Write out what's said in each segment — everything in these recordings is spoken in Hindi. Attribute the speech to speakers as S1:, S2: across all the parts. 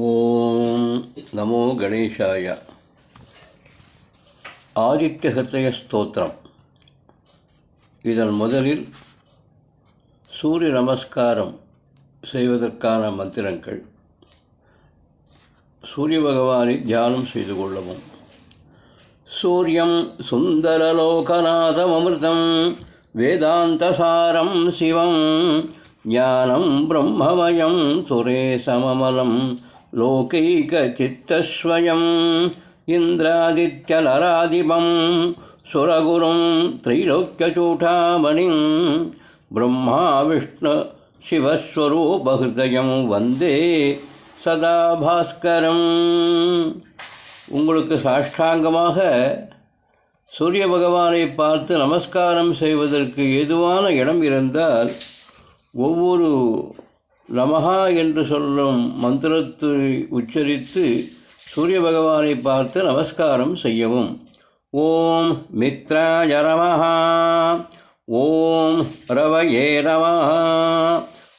S1: ஓம் நமோ கணேஷாய. ஆதித்ய ஹிருதய ஸ்தோத்திரம். இதன் முதலில் சூரிய நமஸ்காரம் செய்வதற்கான மந்திரங்கள். சூரிய பகவானை தியானம் செய்து கொள்ளவும். சூரியம் சுந்தரலோகநாதமமிர்தம் வேதாந்தசாரம் சிவம். ஞானம் பிரம்மமயம் சுரேசமமலம் லோகைகச்சித்தஸ்வயம் இந்திராதித்யலராதிபம் சுரகுரும் त्रैलोक्यचूटामणिं ब्रह्मा विष्णु சிவஸ்வரூபஹிருதயம் வந்தே சதா பாஸ்கரம் உங்களுக்கு சாஷ்டாங்கமாக சூரிய பகவானை பார்த்து நமஸ்காரம் செய்வதற்கு ஏதுவான இடம் இருந்தால் ஒவ்வொரு நமகா என்று சொல்லும் மந்திரத்தை உச்சரித்து சூரிய பகவானை பார்த்து நமஸ்காரம் செய்யவும். ஓம் மித்ராய நமஹ ஓம் ரவயே நமஹ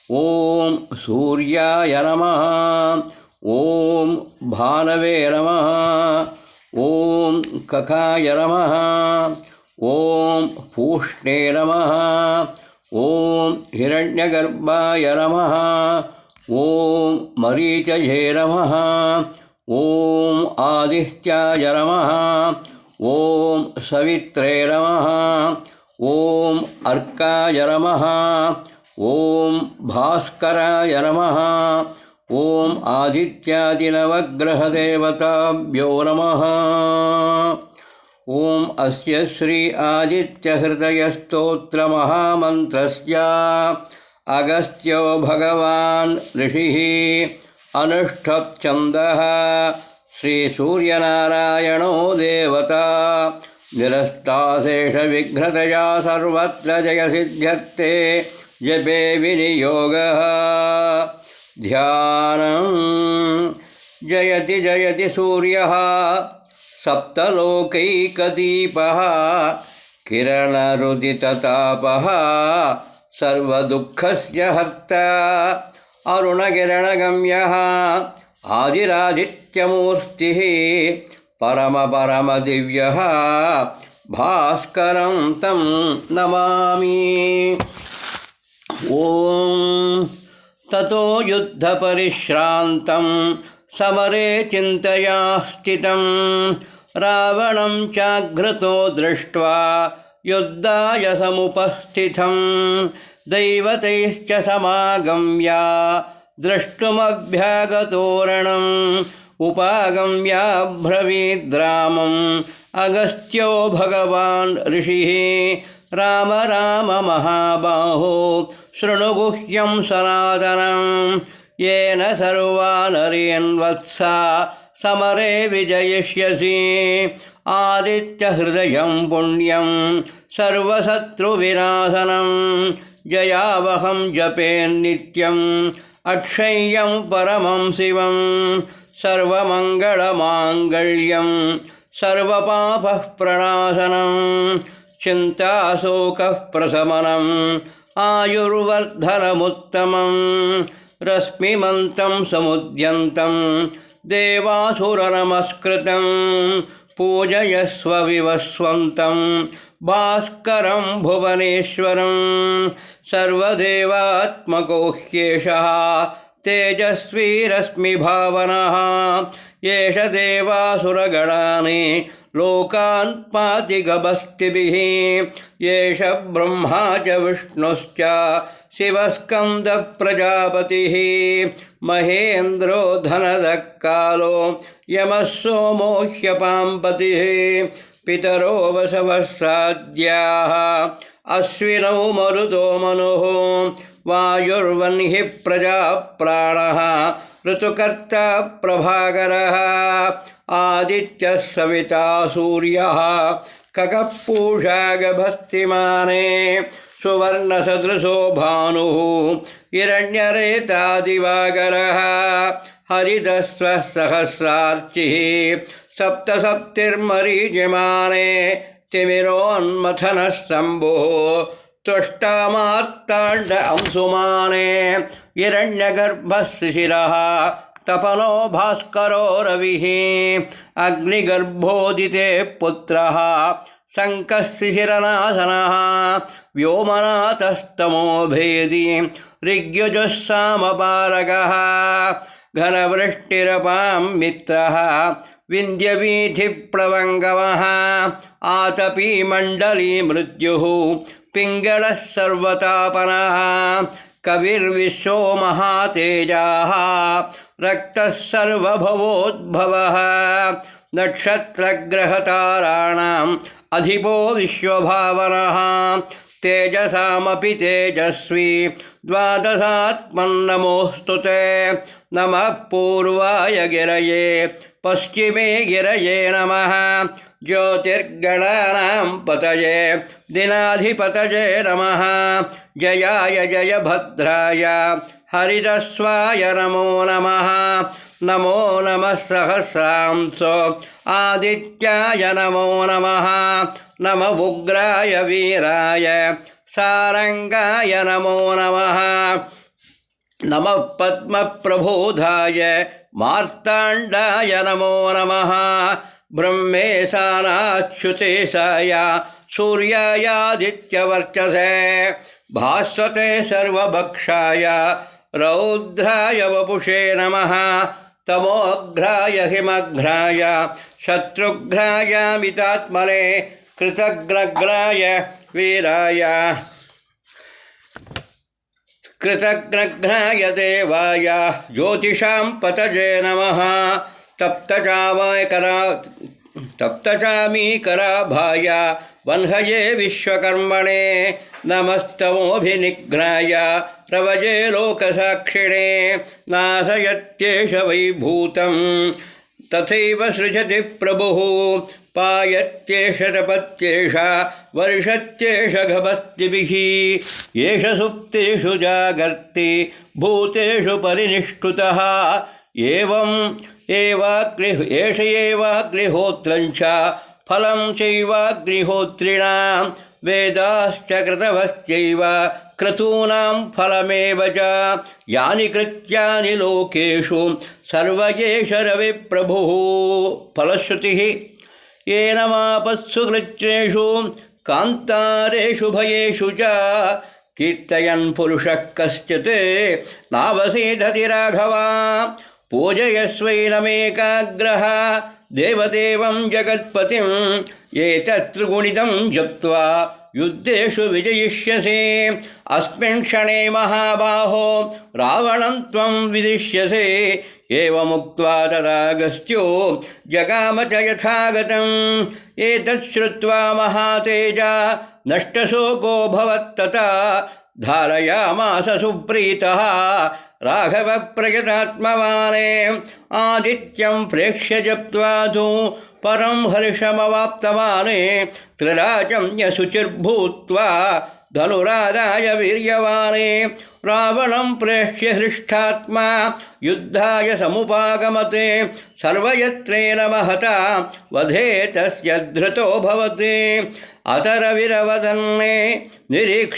S1: ஓம் சூர்யாய நமஹ ஓம் பானவே நமஹ ஓம் ககாய நமஹ ஓம் பூஷ்ணே நமஹ ஓம் हिरण्यगर्भाय नमः। ॐ मरीचये नमः। ॐ आदित्याय नमः। ॐ सवित्रे नमः। ॐ अर्काय नमः। ॐ भास्कराय नमः। ॐ आदित्यादिनवग्रहदेवताभ्यो नमः। ॐ अस्य श्री आदित्यहृदयस्तोत्रमहामन्त्रस्य अगस्त्यो भगवान् ऋषिः अनुष्ठप्छन्दः श्रीसूर्यनारायणो देवता निरस्ताशेषविघ्नतया सर्वत्र जयसिद्ध्यर्थे जपे विनियोगः। ध्यानं। जयति जयति सूर्यः। सप्तलोकैकदीपः किरणरुदिततापः सर्वदुःखस्य हर्ता अरुणकिरणगम्यः आदिरादित्यमूर्तिः परमपरमदिव्यः भास्करं तं नमामि। ॐ ततो युद्धपरिश्रान्तं समरे चिन्तया स्थितं रावणं चाघ्रतो दृष्ट्वा युद्धाय समुपस्थितं दैवतैश्च समागम्य द्रष्टुमभ्यागतोरणम्। उपागम्याब्रवीद्रामम् अगस्त्यो भगवान् ऋषिः राम राम महाबाहो शृणु गुह्यं सनातनं येन सर्वानरेन्वत्सा समरे विजयिष्यसि आदित्यहृदयं पुण्यं सर्वशत्रुविनाशनं जयावहं जपेन्नित्यम् अक्षय्यं परमं शिवं सर्वमङ्गलमाङ्गल्यं सर्वपापः प्रणाशनं चिन्ताशोकः प्रशमनम् आयुर्वर्धनमुत्तमं रश्मिमन्तं समुद्यन्तं देवासुरनमस्कृतं पूजयस्व विवस्वन्तं भास्करं भुवनेश्वरं सर्वदेवात्मको तेजस्वी रश्मिभावनः एष देवासुरगणानि लोकान् पाति ब्रह्मा च विष्णुश्च शिवस्कन्दप्रजापतिः महेन्द्रो धनदः कालो यमः सोमो ह्यपाम्पतिः पितरो वसवः साद्याः अश्विनौ मरुतो मनुः। वायुर्वह्निः प्रजाप्राणः। ऋतुकर्ता प्रभाकरः। आदित्यः सविता सूर्यः। ककपूषा गभस्तिमाने सुवर्णसदृशो भानुः हिरण्यरेतादिवाकरः हरितस्वः सहस्रार्चिः सप्तसप्तिर्मरीजिमाने तिमिरोन्मथनः शम्भुः तुष्टामार्ताण्ड अंशुमाने हिरण्यगर्भशिशिरः तपनो भास्करो रविः अग्निगर्भोदिते पुत्रः शङ्कशिशिरनाशनः व्योमनाथस्तमो भेदी ऋग्यजुस्सामपारगः घनवृष्टिरपां मित्रः आतपी मण्डली मृत्युः पिङ्गळः सर्वतापनः कविर्विश्वो महातेजाः रक्तः सर्वभवोद्भवः नक्षत्रग्रहताराणाम् अधिपो विश्वभावनः तेजसामपि तेजस्वी। द्वादशात्मन्नमोऽस्तु ते। नमः पूर्वाय गिरये। पश्चिमे गिरये नमः। ज्योतिर्गणानां पतये। दिनाधिपतये नमः। जयाय जयभद्राय हरिदस्वाय नमो नमः। नमो नमः सहस्रांसो। आदित्याय नमो नमः। नम उग्राय वीराय सारङ्गाय नमो नमः। नमः पद्मप्रबोधाय मार्ताण्डाय नमो नमः। ब्रह्मेशानाच्युतेशाय सूर्यायादित्यवर्चसे। भास्वते सर्वभक्षाय रौद्राय वपुषे नमः। तमोघ्राय हिमघ्राय शत्रुघ्राय मितात्मने कृतग्रग्राय वीराय। कृतघ्नघ्नाय देवाय। ज्योतिषां पतजे नमः। तप्तचामकरा तप्तचामीकराभाय वह्नये विश्वकर्मणे नमस्तमोऽभिनिघ्नाय रवजे लोकसाक्षिणे नाशयत्येष वैभूतं तथैव सृजति प्रभुः। पायत्येष तपत्येष वर्षत्येष घभस्तिभिः एष सुप्तेषु जागर्ति, भूतेषु परिनिष्ठुतः। एवम् एवाग्निः एष एवाग्निहोत्रञ्च फलं चैवाग्निहोत्रिणां वेदाश्च कृतवश्चैव क्रतूनां फलमेव च। यानि कृत्यानि लोकेषु सर्व एष रविप्रभुः फलश्रुतिः येनमापत्सु कृच्छ्रेषु कान्तारेषु भयेषु च। कीर्तयन् पुरुषः कश्चित्, नावसीदति राघवा। पूजयस्वैनमेकाग्रः देवदेवं जगत्पतिम् एतत्त्रिगुणितं जप्त्वा युद्धेषु विजयिष्यसे। अस्मिन् क्षणे महाबाहो, रावणं त्वं विदिष्यसे। एवमुक्त्वा तदागस्त्यो जगाम च यथागतम्। एतत् श्रुत्वा महातेजा, नष्टशोको भवत्तथा धारयामास सुप्रीतः। राघवप्रयतात्मवाने आदित्यं प्रेक्ष्य जप्त्वा तु परं हर्षमवाप्तवाने त्रिराजं यशुचिर्भूत्वा धनुरादाय वीर्यवाने रावणं प्रेक्ष्य हृष्ठात्मा युद्धाय समुपागमते सर्वयत्रेण महता वधे तस्य धृतो भवति। अतरविरवदन्ने निरीक्ष्य